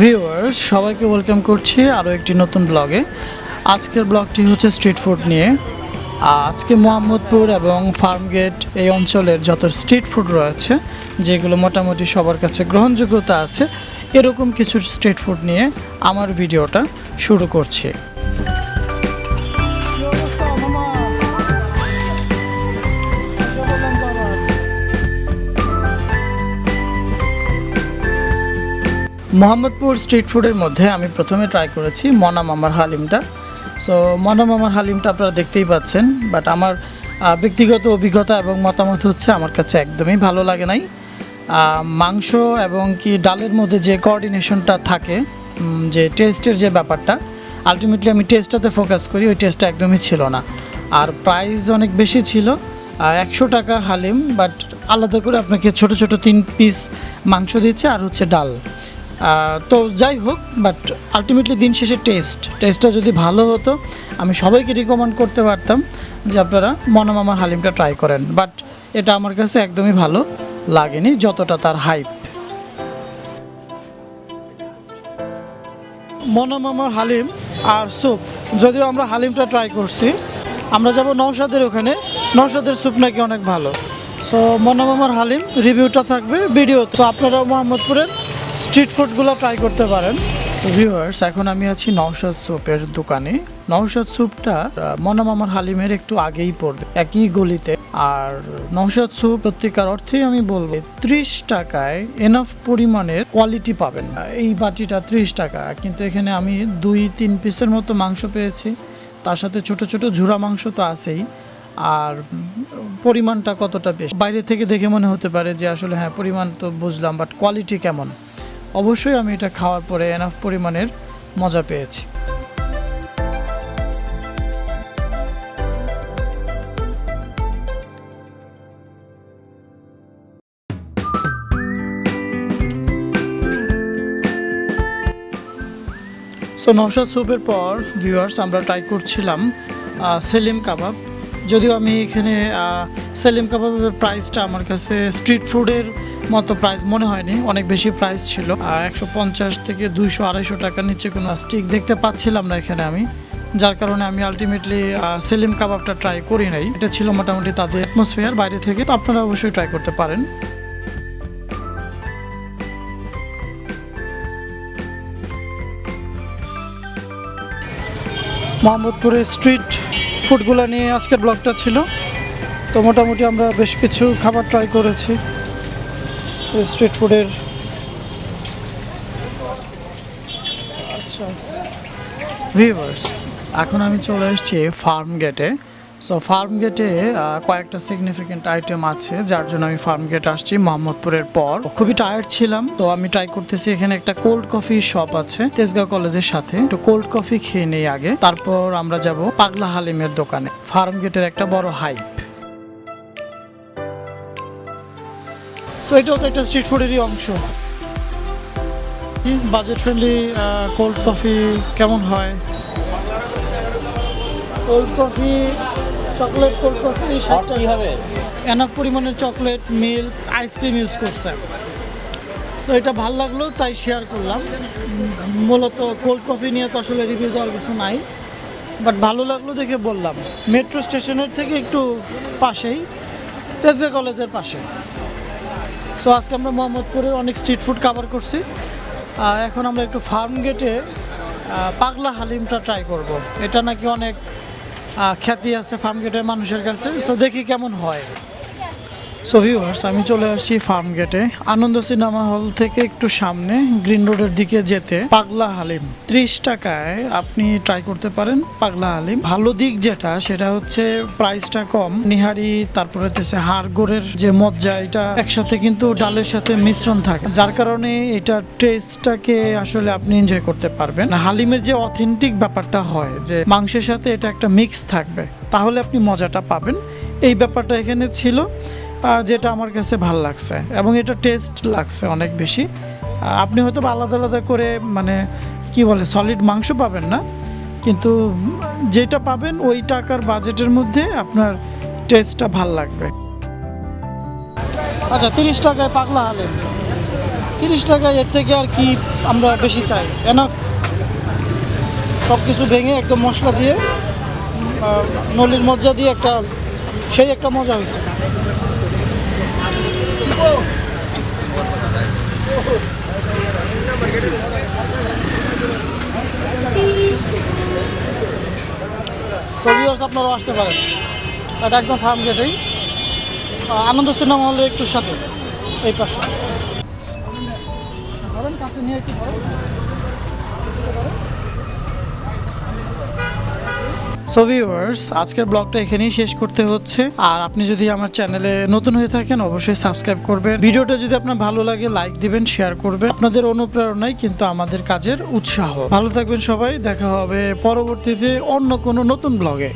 Viewers, সবাইকে welcome করছি আরও একটি নতুন ব্লগে। আজকের ব্লগটি হচ্ছে স্ট্রিট ফুড নিয়ে। আজকে মোহাম্মদপুর এবং ফার্মগেট এই অঞ্চলের যত স্ট্রিট ফুড রয়েছে, যেগুলো মোটামুটি সবার কাছে গ্রহণযোগ্যতা আছে, এরকম কিছু স্ট্রিট ফুড নিয়ে আমার ভিডিওটা শুরু করছি। মোহাম্মদপুর স্ট্রিট ফুডের মধ্যে আমি প্রথমে ট্রাই করেছি মনা মামার হালিমটা। সো মনা মামার হালিমটা আপনারা দেখতেই পাচ্ছেন বাট আমার ব্যক্তিগত অভিজ্ঞতা এবং মতামত হচ্ছে আমার কাছে একদমই ভালো লাগে নাই। মাংস এবং কি ডালের মধ্যে যে কোঅর্ডিনেশনটা থাকে যে টেস্টের যে ব্যাপারটা আলটিমেটলি আমি টেস্টটাতে ফোকাস করি, ওই টেস্টটা একদমই ছিল না। আর প্রাইস অনেক বেশি ছিল একশো টাকা হালিম বাট আলাদা করে আপনাকে ছোট ছোট তিন পিস মাংস দিচ্ছে, আর হচ্ছে ডাল। তো যাই হোক বাট আলটিমেটলি দিন শেষে টেস্ট টেস্টটা যদি ভালো হতো, আমি সবাইকে রিকমেন্ড করতে পারতাম যে আপনারা মনোমামার হালিমটা ট্রাই করেন। বাট এটা আমার কাছে একদমই ভালো লাগেনি যতটা তার হাইপ মনোমামার হালিম আর স্যুপ যদিও আমরা হালিমটা ট্রাই করছি, আমরা যাব নৌসাদের ওখানে। নৌসাদের স্যুপ নাকি অনেক ভালো। সো মনোমামার হালিম রিভিউটা থাকবে ভিডিও তো আপনারাও মোহাম্মদপুরের স্ট্রিট ফুডগুলো ট্রাই করতে পারেন। ভিউয়ার্স এখন আমি আছি নওশাদ স্যুপের দোকানে। নওশাদ স্যুপটা মনোমামার হালিমের একটু আগেই পড়বে, একই গলিতে। আর নওশাদ স্যুপ সত্যিকার অর্থেই আমি বলব, ত্রিশ টাকায় এনাফ পরিমাণের কোয়ালিটি পাবেন। এই বাটিটা ত্রিশ টাকা, কিন্তু এখানে আমি দুই, তিন পিসের মতো মাংস পেয়েছি। তার সাথে ছোট ছোট ঝুরা মাংস তো আছেই। আর পরিমাণটা কতটা বেশি? বাইরে থেকে দেখে মনে হতে পারে যে আসলে হ্যাঁ পরিমাণ তো বুঝলাম বাট কোয়ালিটি কেমন? অবশ্যই আমি এটা খাওয়ার পরে এনাফ পরিমাণের মজা পেয়েছি। সো নৌসাদ স্যুপের পর ভিউয়ার্স আমরা ট্রাই করছিলাম সেলিম কাবাব। যদিও আমি এখানে সেলিম কাবাবের প্রাইসটা আমার কাছে স্ট্রিট ফুডের মতো প্রাইস মনে হয়নি, অনেক বেশি প্রাইস ছিল। একশো পঞ্চাশ থেকে দুইশো আড়াইশো টাকার নিচে কোনো স্টিক দেখতে পাচ্ছিলাম না এখানে আমি, যার কারণে আমি আলটিমেটলি সেলিম কাবাবটা ট্রাই করি নাই। এটা ছিল মোটামুটি তাদের অ্যাটমসফিয়ার বাইরে থেকে, তো আপনারা অবশ্যই ট্রাই করতে পারেন। মোহাম্মদপুরের স্ট্রিট ফুডগুলো নিয়ে আজকের ব্লগটা ছিল। তো মোটামুটি আমরা বেশ কিছু খাবার ট্রাই করেছি। স্ট্রিট ফুডের আচ্ছা। ভিভার্স এখন আমি চলে এসেছি ফার্ম গেটে সো ফার্ম গেটে কয়েকটা সিগনিফিকেন্ট আইটেম আছে, যার জন্য আমি ফার্ম গেট আসছি মোহাম্মদপুরের পর। খুবই টায়ার্ড ছিলাম, তো আমি ট্রাই করতেছি এখানে একটা কোল্ড কফি শপ আছে, তেজগাঁও কলেজের সাথে। একটু কোল্ড কফি খেয়ে নেই আগে, তারপর আমরা যাব পাগলা হালিমের দোকানে ফার্ম গেটের একটা বড় হাইপ এটাও তো একটা স্ট্রিট ফুডেরই অংশ। বাজেট ফ্রেন্ডলি কোল্ড কফি কেমন হয়? Cold coffee chocolate cold coffee ষাট টাকা এনাফ পরিমাণের chocolate milk ice cream use করছে। সো এটা ভালো লাগল তাই শেয়ার করলাম। মূলত কোল্ড কফি নিয়ে তো আসলে রিভিউ দেওয়ার কিছু নাই। বাট ভালো লাগল দেখে বললাম। মেট্রো স্টেশনের থেকে একটু পাশেই তেজগাঁ কলেজের পাশে। সো আজকে আমরা মোহাম্মদপুরের অনেক স্ট্রিট ফুড কভার করছি। এখন আমরা একটু ফার্ম গেটে পাগলা হালিমটা ট্রাই করব। এটা নাকি অনেক খ্যাতি আছে ফার্ম গেটের মানুষের কাছে। সো দেখি কেমন হয়। সো ভিউয়ার্স আমি চলে আসছি ফার্ম গেটে আনন্দ সিনেমা হল থেকে একটু সামনে গ্রিন রোডের দিকে যেতে। পাগলা হালিম। ত্রিশ টাকায় আপনি ট্রাই করতে পারেন পাগলা হালিম। ভালো দিক যেটা, সেটা হচ্ছে প্রাইসটা কম। নিহারি তারপরে হচ্ছে হাড় গোড়ের যে মজ্জা, এটা একসাথে কিন্তু ডালের সাথে মিশ্রণ থাকে। যার কারণে এটা টেস্টটাকে আসলে আপনি এনজয় করতে পারবেন। হালিমের যে অথেন্টিক ব্যাপারটা হয়, যে মাংসের সাথে এটা একটা মিক্স থাকবে, তাহলে আপনি মজাটা পাবেন। এই ব্যাপারটা এখানে ছিল। যেটা আমার কাছে ভালো লাগছে এবং এটা টেস্ট লাগছে অনেক বেশি। আপনি হয়তো আলাদা আলাদা করে মানে কি বলে সলিড মাংস পাবেন না, কিন্তু যেটা পাবেন ওই টাকার বাজেটের মধ্যে আপনার টেস্টটা ভালো লাগবে। আচ্ছা তিরিশ টাকায় পাগলা হালেন তিরিশ টাকায় এর থেকে আর কি আমরা বেশি চাই? এনাফ সব কিছু ভেঙে একদম মশলা দিয়ে নলির মজা দিয়ে একটা, সেই একটা মজা হয়েছে। সবিওস আপনারাও আসতে পারেন। এটা একদম ফার্ম গেটেই আনন্দ সিনেমা হলের একটু সাথে, এই পাশে। ধরেন কাছে নিয়ে একটু ধরেন সো ভিউয়ার্স আজকের ব্লগটা এখানেই শেষ করতে হচ্ছে। আর আপনি যদি আমার চ্যানেলে নতুন হয়ে থাকেন, অবশ্যই সাবস্ক্রাইব করবেন। ভিডিওটা যদি আপনার ভালো লাগে লাইক দিবেন শেয়ার করবেন। আপনাদের অনুপ্রেরণাই কিন্তু আমাদের কাজের উৎসাহ। ভালো থাকবেন সবাই, দেখা হবে পরবর্তীতে অন্য কোনো নতুন ব্লগে।